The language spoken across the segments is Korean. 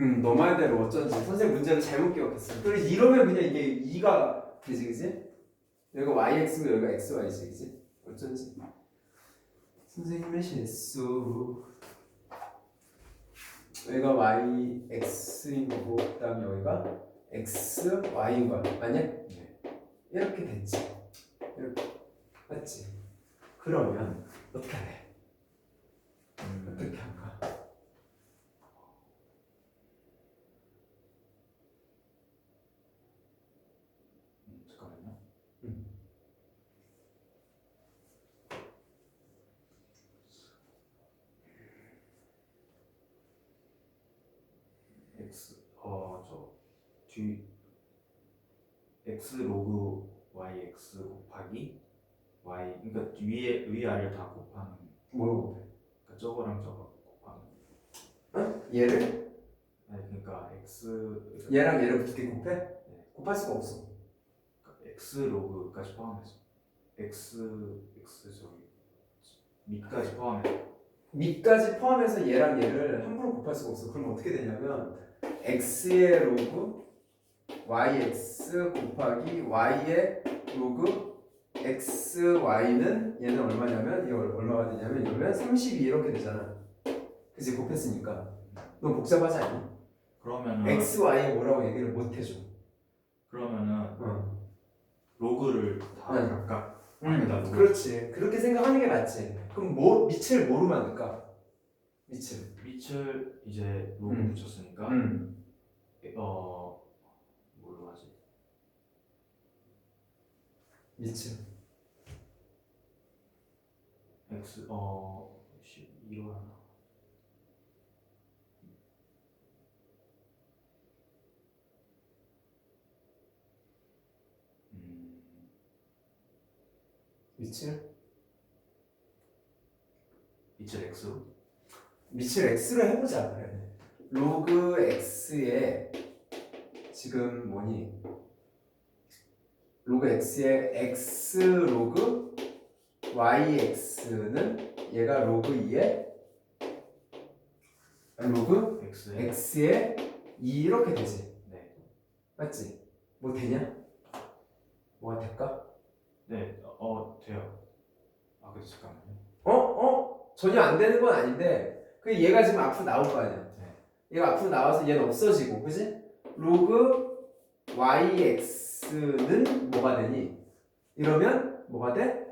음, 너 말대로 어쩐지 선생님 문제를 잘못 기억했어. 그래서 이러면 그냥 이게 2가 되지, 그지? 여기가 yx고 여기가 xy지, 그지? 어쩐지. 선생님의 실수. 여기가 yx인 거고, 그 다음에 여기가 x, y인 거야. 맞냐? 네. 이렇게 됐지. 이렇게. 맞지? 그러면 어떻게 해? 음, 어떻게 할까? 음, 잠깐만요. x 어저뒤 x 로그 y x 곱하기 y 그러니까 위에 위 아래 다 곱하는 뭐라고? 그러니까 저거랑 저거 곱하는 어? 얘를? 아니 그러니까 x 얘랑 얘를 어떻게 곱해? 네. 곱할 수가 없어. 그러니까 x 로그까지 포함해서 x x 저기 밑까지 포함해서 밑까지 포함해서 얘랑 얘를 함부로 곱할 수가 없어. 그럼 어떻게 되냐면 x의 로그 yx 곱하기 y의 로그 xy는 얘는 얼마냐면 이거 얼마가 되냐면 이러면 32 이렇게 되잖아. 그지 곱했으니까. 너무 복잡하지 않니? 그러면은 x, y 뭐라고 얘기를 못 해줘. 그러면은 어. 로그를 다 네. 각각 음, 다 로그 그렇지. 그렇게 생각하는 게 맞지. 그럼 뭐 밑을 뭐로 만들까? 밑을. 밑을 이제 로그 음. 붙였으니까 음. 어 뭘로 하지? 밑을. x 어 12로 하나 음 밑을. 밑을 x로 밑을 x로 해보자. 그래. 로그 x에 지금 뭐니? 로그 x에 x 로그 yx는 얘가 로그 2에 로그 x에 x에 2 이렇게 되지. 네. 맞지? 뭐 되냐? 뭐가 될까? 네, 어 돼요. 아, 그 잠깐만요. 어? 어? 전혀 안 되는 건 아닌데 그 얘가 지금 앞으로 나올 거 아니야 네. 얘가 앞으로 나와서 얘는 없어지고 그지? 로그 yx는 뭐가 되니? 이러면 뭐가 돼?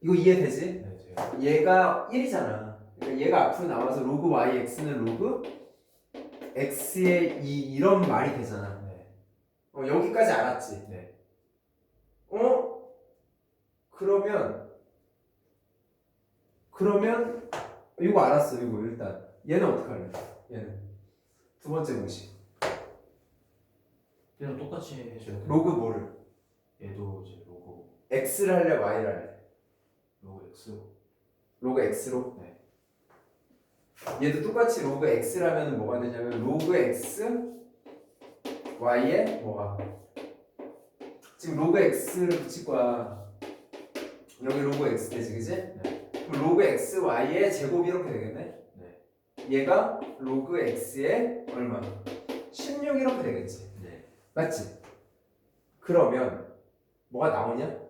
이거 이해되지? 네, 돼요. 얘가 1이잖아 그러니까 얘가 앞으로 나와서 로그 yx는 로그 x의 2 이런 말이 되잖아 네. 어, 여기까지 알았지? 네. 어? 그러면 그러면 이거 알았어 이거 일단 얘는 어떻게 할래? 얘는 두 번째 공식 얘랑 똑같이 해줘야 돼요. 로그 뭐를? 얘도 이제 로고 x를 할래 y를 할래? 로고 x 로그 x로? 네. 얘도 똑같이 로그 x라면 뭐가 되냐면 로그 x y에 뭐가? 지금 로그 x를 붙일 거야 여기 로그 x 되지 그지? 네. 그럼 로그 x y의 제곱이 이렇게 되겠네? 네. 얘가 로그 x의 얼마? 16 이렇게 되겠지 네. 맞지? 그러면 뭐가 나오냐?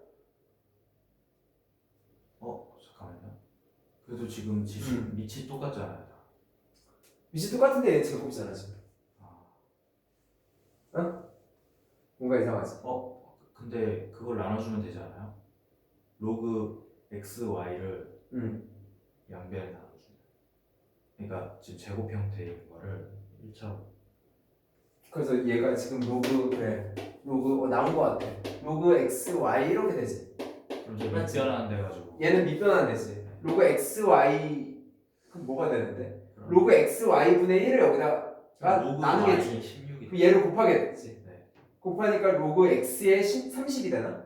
어, 잠깐만요. 그래도 지금 지수 음. 밑이 똑같잖아요. 다. 위치 똑같은데 얘 제곱이잖아 지금 아. 뭔가 이상하지? 어, 근데 그걸 나눠주면 되지 않아요? 로그 x, y를 응 양변에 나눠주면. 그러니까 지금 제곱 형태인 거를 1차 그래서 얘가 지금 로그 그래 로그 어, 나온 거 같아 로그 x y 이렇게 되지 그럼 이제 맞지? 밑변환 돼가지고 얘는 밑변환 되지 로그 x y 그럼 뭐가 되는데? 로그 x y 분의 1을 여기다가 나누겠지 y 16이 그럼 얘를 곱하겠지 네. 곱하니까 로그 x의 30이 되나?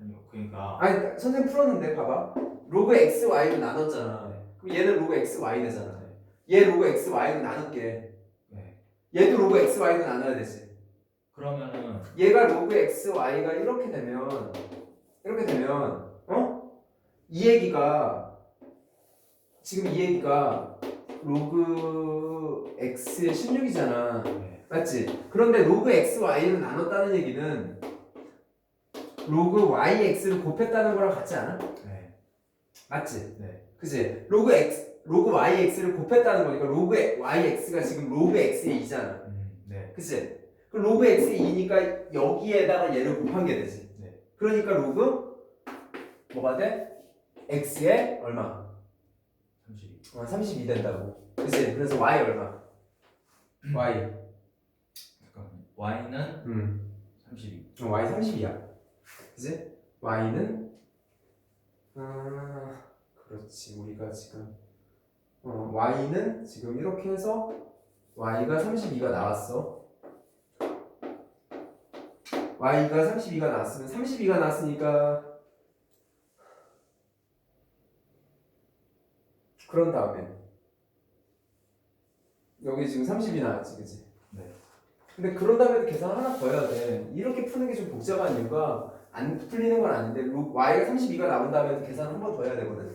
아니요, 그러니까 아니 선생님 풀었는데 봐봐 로그 x y로 나눴잖아 네. 그럼 얘는 로그 x y 되잖아 네. 얘 로그 x y로 나눌게 네. 얘도 로그 x y로 나눠야 되지 그러면은 얘가 로그 x y가 이렇게 되면 이렇게 되면 어? 이 얘기가 지금 이 얘기가 로그 x의 16이잖아. 네. 맞지? 그런데 로그 x, y를 나눴다는 얘기는 로그 y, x를 곱했다는 거랑 같지 않아? 네. 맞지? 네. 그지? 로그 x, 로그 y, x를 곱했다는 거니까 로그 y, x가 지금 로그 x의 2잖아. 음, 네. 그치? 그 로그 x의 2니까 여기에다가 얘를 곱한 게 되지. 네. 그러니까 로그 뭐가 돼? x의 얼마? 32. 어, 32 된다고. 그치? 그래서 y 얼마? y. 잠깐만요. y는 음. 32. 어, y 30이야. 그치? y는 아, 그렇지. 우리가 지금 어, y는 지금 이렇게 해서 y가 32가 나왔어. y가 32가 나왔으면 32가 나왔으니까 그런 다음에 여기 지금 30이 나왔지, 그치? 네. 근데 그런 다음에도 계산 하나 더 해야 돼. 이렇게 푸는 게 좀 복잡한 이유가 안 풀리는 건 아닌데 로- y가 32가 나온 다음에도 계산 한 번 더 해야 되거든.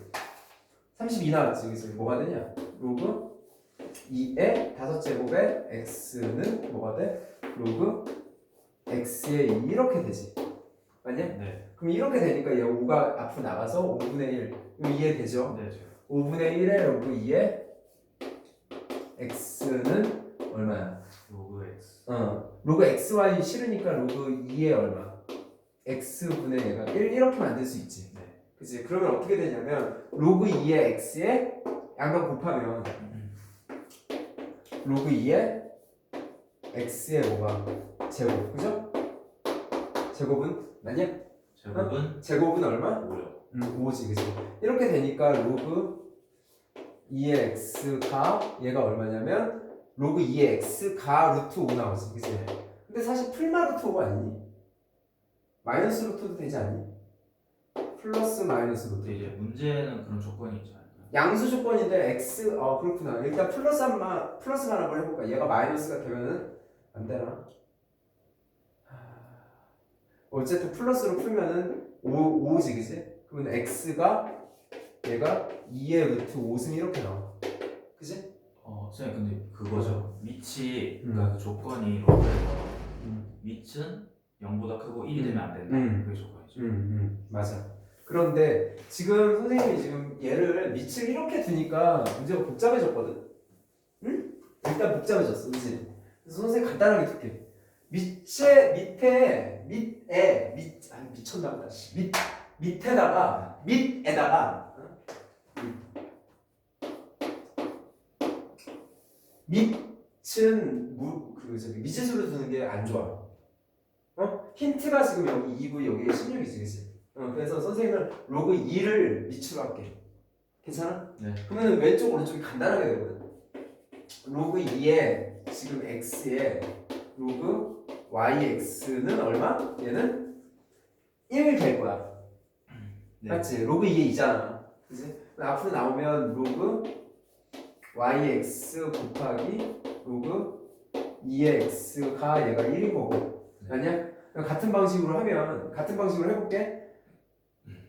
32 나왔지. 그래서 뭐가 되냐? 로그 2의 다섯 제곱에 x는 뭐가 돼? 로그 x의 2 이렇게 되지. 맞냐? 네. 그럼 이렇게 되니까 얘 5가 앞으로 나가서 5분의 1. 이거 이해되죠? 네. 저- 5분의 1의 로그 2의 x는 얼마야? 로그 x. 어, 로그 xy 싫으니까 로그 2의 얼마? x분의 얘가 1 이렇게 만들 수 있지. 네. 그치? 그러면 어떻게 되냐면 로그 2의 x에 양변 곱하면 로그 2의 x의 뭐가? 제곱. 그죠? 제곱은 맞냐? 제곱은 제곱은 얼마? 5요. 음, 5지. 그치? 이렇게 되니까 로그 2의 x가 얘가 얼마냐면 로그 2의 x가 루트 5 나오지. 그치? 근데 사실 풀마 루트 5가 아니니? 마이너스 루트도 되지 않니? 플러스 마이너스 루트. 근데 이제 문제는 그런 조건이 있지 않을까요? 양수 조건인데 x 어 그렇구나. 일단 플러스 한마 플러스만 한번 해볼까? 얘가 마이너스가 되면은 안 되나? 하, 어쨌든 플러스로 풀면은 5 5지 그지? 그러면 x가 얘가 2의 루트 5승 이렇게 나와. 그지? 어, 선생님 근데 그거죠. 밑이 음. 그러니까 그 조건이 로그에서 음. 밑은 0보다 크고 1이 되면 안 된다. 음. 그게 조건이죠. 음, 음, 맞아. 그런데 지금 선생님이 지금 얘를 밑을 이렇게 두니까 문제가 복잡해졌거든? 응? 일단 복잡해졌어, 그치? 그래서 선생님 간단하게 둘게. 밑에, 밑에, 밑에, 밑, 아니, 미쳤나 보다. 씨. 밑, 밑에다가, 밑에다가, 어? 밑은, 무, 그, 저기, 미지수로 두는 게 안 좋아. 어? 힌트가 지금 여기 2고 여기에 16이지, 그치? 어, 그래서 선생님은 로그 2를 밑으로 할게. 괜찮아? 네. 그러면 왼쪽 오른쪽이 간단하게 되거든. 로그 2에 지금 x에 로그 yx는 얼마? 얘는 1될 거야. 네. 맞지? 로그 2에 2잖아. 그지? 앞으로 나오면 로그 yx 곱하기 로그 2의 x가 얘가 1인 거고. 네. 아니야? 같은 방식으로 하면 같은 방식으로 해볼게.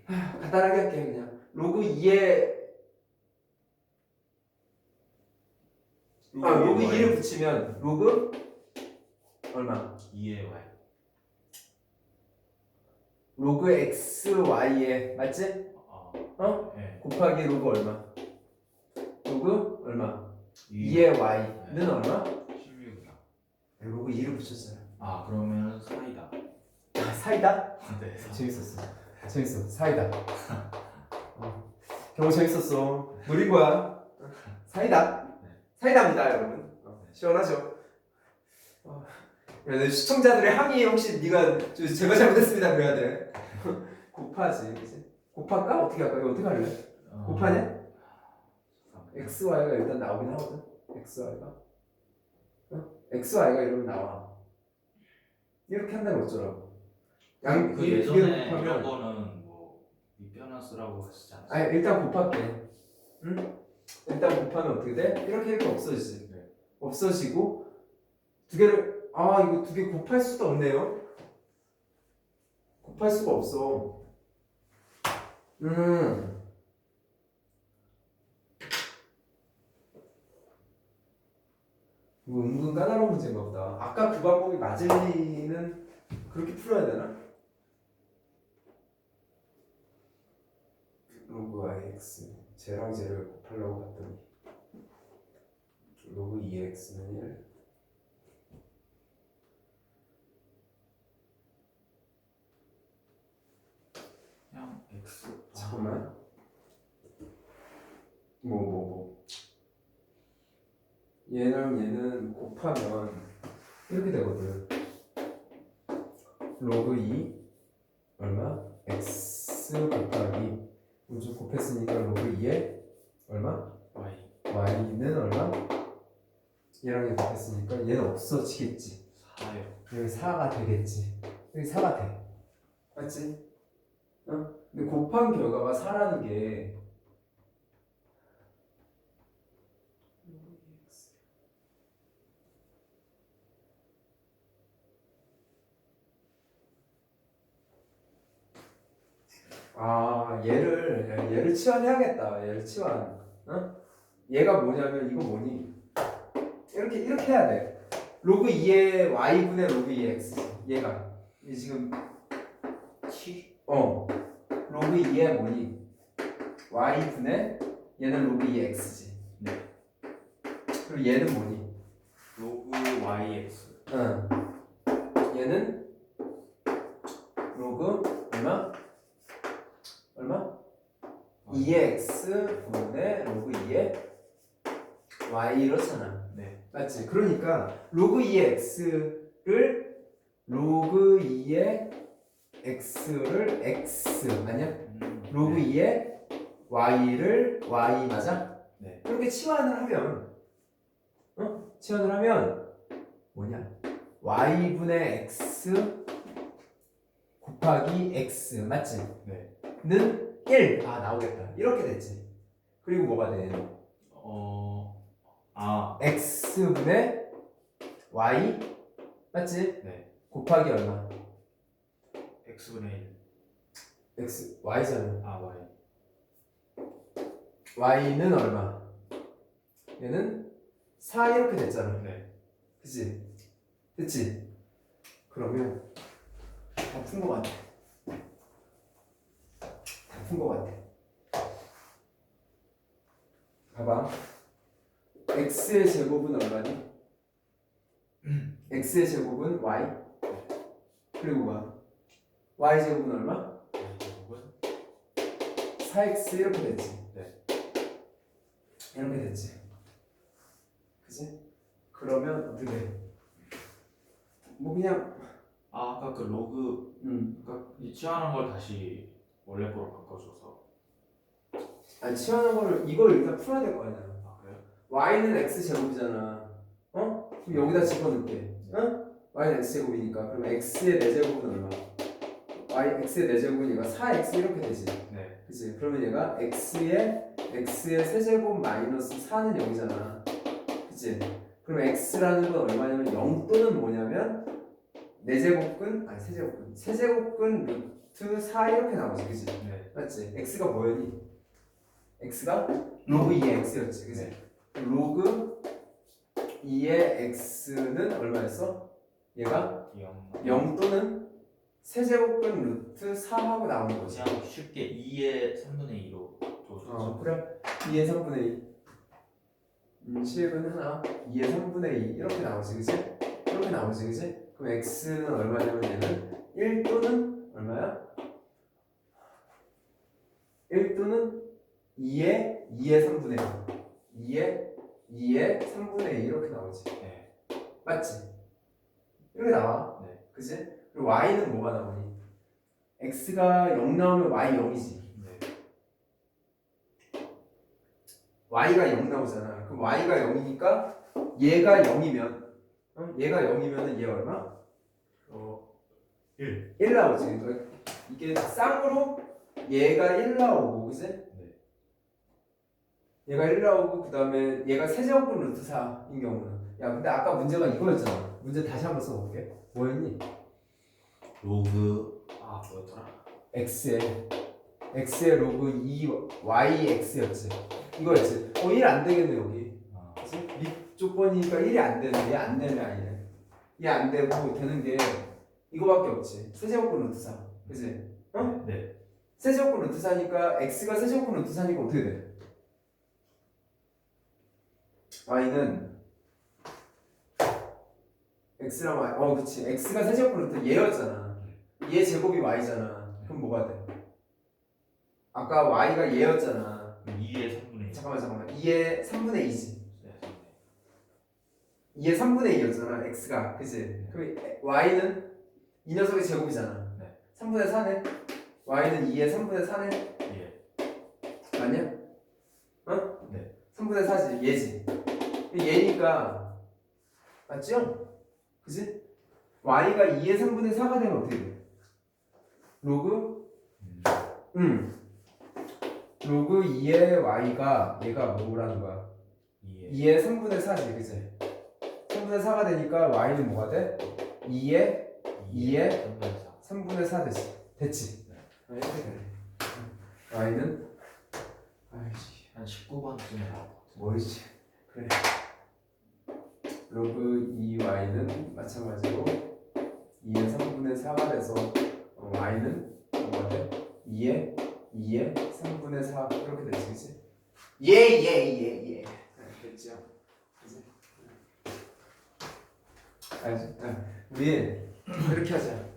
하, 간단하게 할게 그냥. 로그 2에 아 로그 2를 붙이면 로그 얼마? 2의 y. 로그 x y에 맞지? 어. 어? 네. 곱하기 로그 얼마? 로그 얼마? 2의 2의 y는 얼마? 16이다. 로그 2를 붙였어요. 아 그러면 사이다. 아, 사이다? 네. 재밌었어. 재밌어. 사이다. 어. 경호 재밌었어. 노린 거야. 사이다. 네. 사이다입니다, 여러분. 어, 시원하죠? 어. 그래서 시청자들의 항의 혹시 네가 저- 제가 잘못했습니다 그래야 돼. 곱하지, 그지? 곱할까? 어떻게 할까? 이거 어떻게 할래? 어, 곱하냐? x, y가 일단 나오긴 하거든. x, y가. 어? x, y가 이러면 나와. 이렇게 한다면 어쩌라고? 양, 그 예전에 곱하면- 이런 거는 뭐 밑변화 쓰라고 하시지 않았어요? 아니 일단 곱할게. 응? 일단 곱하면 어떻게 돼? 이렇게 이렇게 없어지지. 네. 없어지고 두 개를 아 이거 두 개 곱할 수도 없네요. 곱할 수가 없어. 음. 이거 은근 까다로운 문제인가 보다. 아까 그 방법이 맞을 리는 그렇게 풀어야 되나? 로그 ix 쟤랑 쟤를 곱하려고 봤더니 로그 2x는 1 그냥 x. 아, 잠깐만. 뭐뭐 뭐. 얘랑 얘는 곱하면 이렇게 되거든. 로그 2 얼마? x 곱하기 우주 곱했으니까 로그 2에 얼마? y y는 얼마? 얘랑 얘 곱했으니까 얘는 없어지겠지 4요 여기 4가 되겠지 여기 4가 돼 맞지? 어? 근데 곱한 결과가 4라는 게 아 얘를 얘를 치환해야겠다. 얘를 치환. 어? 얘가 뭐냐면 이거 뭐니? 이렇게 이렇게 해야 돼. 로그 2의 y분의 로그 2의 x. 얘가. 이 지금 t 어. 로그 2의 뭐니? y분의 얘는 로그 2의 x지. 네. 그리고 얘는 뭐니? 로그 yx. 응. 얘는 로그 얼마 2의 x 분의 로그 2의 y 이렇잖아 네 맞지? 그러니까 로그 2의 x를 로그 2의 x를 x 아니야? 음, 로그 네. 2의 y를 y 맞아? 네. 이렇게 치환을 하면 어? 치환을 하면 뭐냐? y분의 x 곱하기 x 맞지? 네. 는 1. 아 나오겠다. 이렇게 됐지. 그리고 뭐가 돼? 어, 아, x분의 y 맞지? 네. 곱하기 얼마? x분의 1. x y잖아. 아, y. y는 얼마? 얘는 4 이렇게 됐잖아. 네. 그치? 됐지? 그러면 다푼거 같아. 다푼거 같아. 봐봐. x의 제곱은 얼마니? x의 제곱은 y. 그리고 뭐야? y 제곱은 얼마? 제곱은 4x 이렇게 됐지. 네. 이렇게 됐지. 그지? 그러면 어떻게 돼? 뭐 그냥 아, 아까 그 로그 음. 그러니까 이 치환한 걸 다시 원래 거로 바꿔줘서 아니 치환한 거를 이걸 일단 풀어야 될 거 아니야. 아 그래요? y는 x 제곱이잖아. 어? 그럼 여기다 집어넣게. 어? y는 x 제곱이니까 그럼 x의 4 제곱은 얼마? y x의 4 제곱은 얘가 4x 이렇게 되지. 네. 그치? 그러면 얘가 x의 x의 세제곱 마이너스 4는 0이잖아. 그치? 그럼 x라는 건 얼마냐면 0 또는 뭐냐면 4제곱근 아니 세제곱근 세제곱근 루트 4 이렇게 나오지. 그치? 네. 맞지? x가 뭐였니? x가 로그 2의 x였지. 그치? 네. 로그 2의 x는 얼마였어? 얘가 0. 0 또는 세제곱근 루트 4하고 나오는 거지. 그냥 쉽게 2의 3분의 2로 줘주죠. 어, 그래. 2의 3분의 2. 음, 식은 하나. 2의 3분의 2. 이렇게 나오지, 그지? 이렇게 나오지, 그지? 그럼 x는 얼마냐면 얘는 1 또는 얼마야? 1 또는 2의 2의 3분의 2. 2의 2의 3분의 2 이렇게 나오지. 네. 맞지? 이렇게 나와. 네. 그지? 그리고 y는 뭐가 나오니? x가 0 나오면 y 0이지. 네. y가 0 나오잖아. 그럼 y가 0이니까 얘가 0이면 어? 얘가 0이면은 얘 얼마? 어, 1. 1 나오지. 그러니까 이게 쌍으로 얘가 1 나오고 그지? 네. 얘가 1 나오고 그 다음에 얘가 세제곱분 루트 4인 경우는 야 근데 아까 문제가 이거였잖아. 문제 다시 한번 써볼게. 뭐였니? 로그 아 뭐였더라? x의 x의 로그 2 yx였지. 이거였지. 어 1 안 되겠네 여기. 조건이니까 1이 안 되네. 얘안 되네 아니네. 얘안 되고 되는 게 이거밖에 없지. 세제곱근 루트 4. 그지? 어? 네. 세제곱근 루트 4니까 x가 세제곱근 루트 4니까 어떻게 돼? y는 x랑 y 어 그치 x가 세제곱근 루트 얘였잖아. 얘 제곱이 y잖아. 그럼 뭐가 돼? 아까 y가 얘였잖아. 2의 3분의 1. 잠깐만 잠깐만 2의 3분의 2지. 네, 네. 2의 3분의 2였잖아 x가 그치? 그럼 y는 이 녀석의 제곱이잖아 네. 3분의 4네 y는 2의 3분의 4네 예. 맞냐? 어? 네. 3분의 4지 얘지 얘니까 맞죠? 그치? y가 2의 3분의 4가 되면 어떻게 돼? 로그? 음. 응 로그 2의 y가 얘가 뭐라는 거야? 2의 2의 3분의 4지 그치? 3분의 4가 되니까 y는 뭐가 돼? 2의 2의 3분의 4. 3분의 4 됐지 y는 아이씨 한 19번쯤에 나올 것 같아요. 뭐지? 그래 로그 2y는 마찬가지로 2의 3분의 4가 돼서 어, y는 뭐가 돼? 2의 2의 3분의 4 이렇게 되지 그치? 예예예예 됐죠? 알지? 아, 우리 이렇게 하자